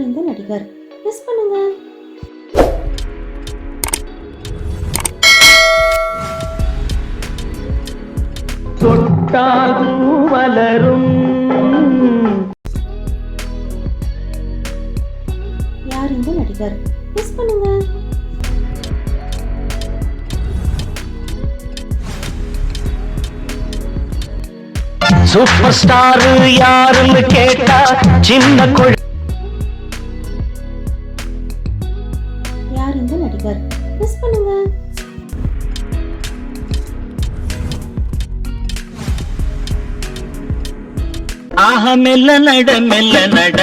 யார் இந்த நடிகர். மிஸ் பண்ணுங்க. தொட்டால் பூவலரும். யார் இந்த நடிகர்? மிஸ் பண்ணுங்க. சூப்பர் ஸ்டார் யாருன்னு கேட்டா சின்ன குழ நடிகர் மிஸ் பண்ணுங்க. ஆக மெல்ல நட மெல்ல நட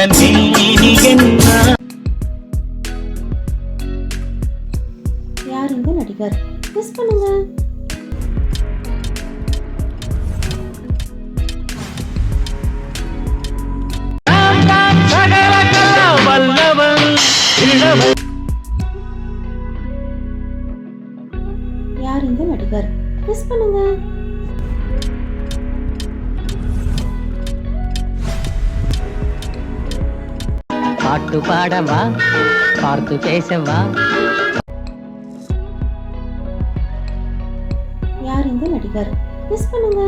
யார் இந்த நடிகர்? மிஸ் பண்ணுங்க. வல்லவன் நடிகர் மிஸ் பண்ணுங்க. பாட்டு பாடவா? பார்த்து பேசவா? யார் இந்த நடிகர்? மிஸ் பண்ணுங்க.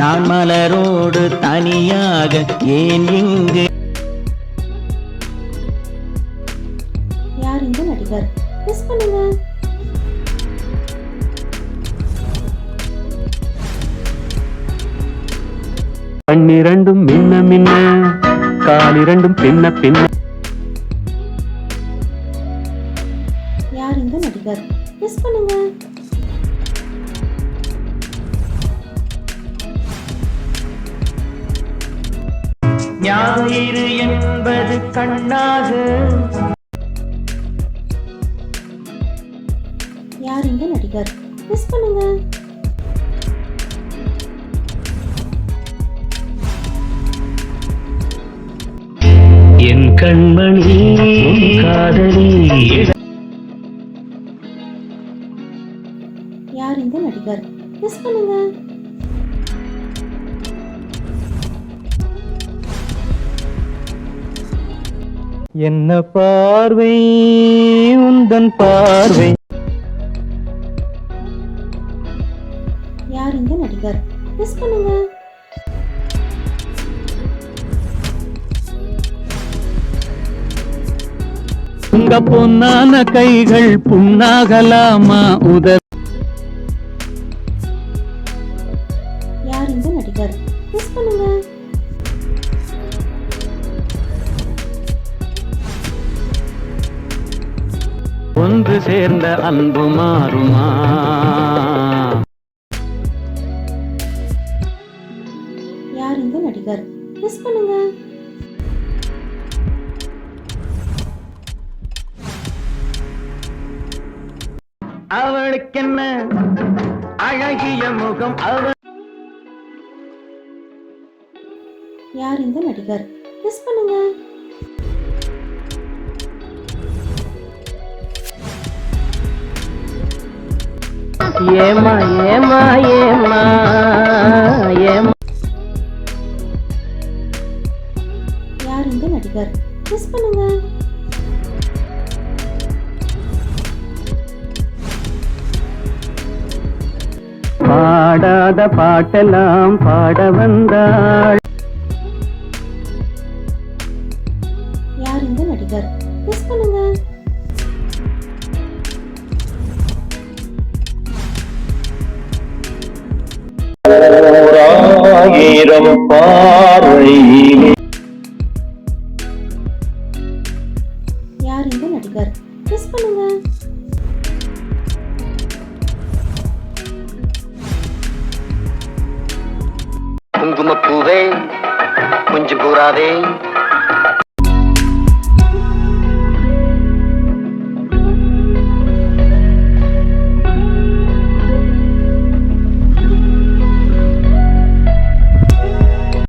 நான் மலரோடு தனியாக ஏன் இங்கு நடிகர் மிஸ் பண்ணுங்க. கண்ணிரண்டும் மின்ன மின்ன காலிரண்டும் பின்ன பின்ன. யார் இந்த நடிகர்? மிஸ் பண்ணுங்க. ஞாயிறு என்பது கண்ணாக யார் இந்த நடிகர்? மிஸ் பண்ணுங்க. என் கண்மணி காதலி. யார் இந்த நடிகர்? மிஸ் பண்ணுங்க. என்ன பார்வை? உந்தன் பார்வை. நடிகர் மிஸ் பண்ணுங்க. உங்க பொன்னான கைகள் புண்ணாகலாமா? உத யார் இந்த நடிகர் மிஸ் பண்ணுங்க. ஒன்று சேர்ந்த அன்பு மாறுமா? இந்த நடிகர். மிஸ் பண்ணுங்க. அவளுக்கென்ன அழகிய முகம் அவள் யார் இந்த நடிகர்? மிஸ் பண்ணுங்க. ஏமா ஏமா ஏமா ஏமா பர்கர் மிஸ் பண்ணுங்க. பாடாத பாட்டெல்லாம் பாட வந்தாள். யார் இந்த நடிகர் மிஸ் பண்ணுங்க. குங்குமப்பூவே குஞ்சு கூறாதே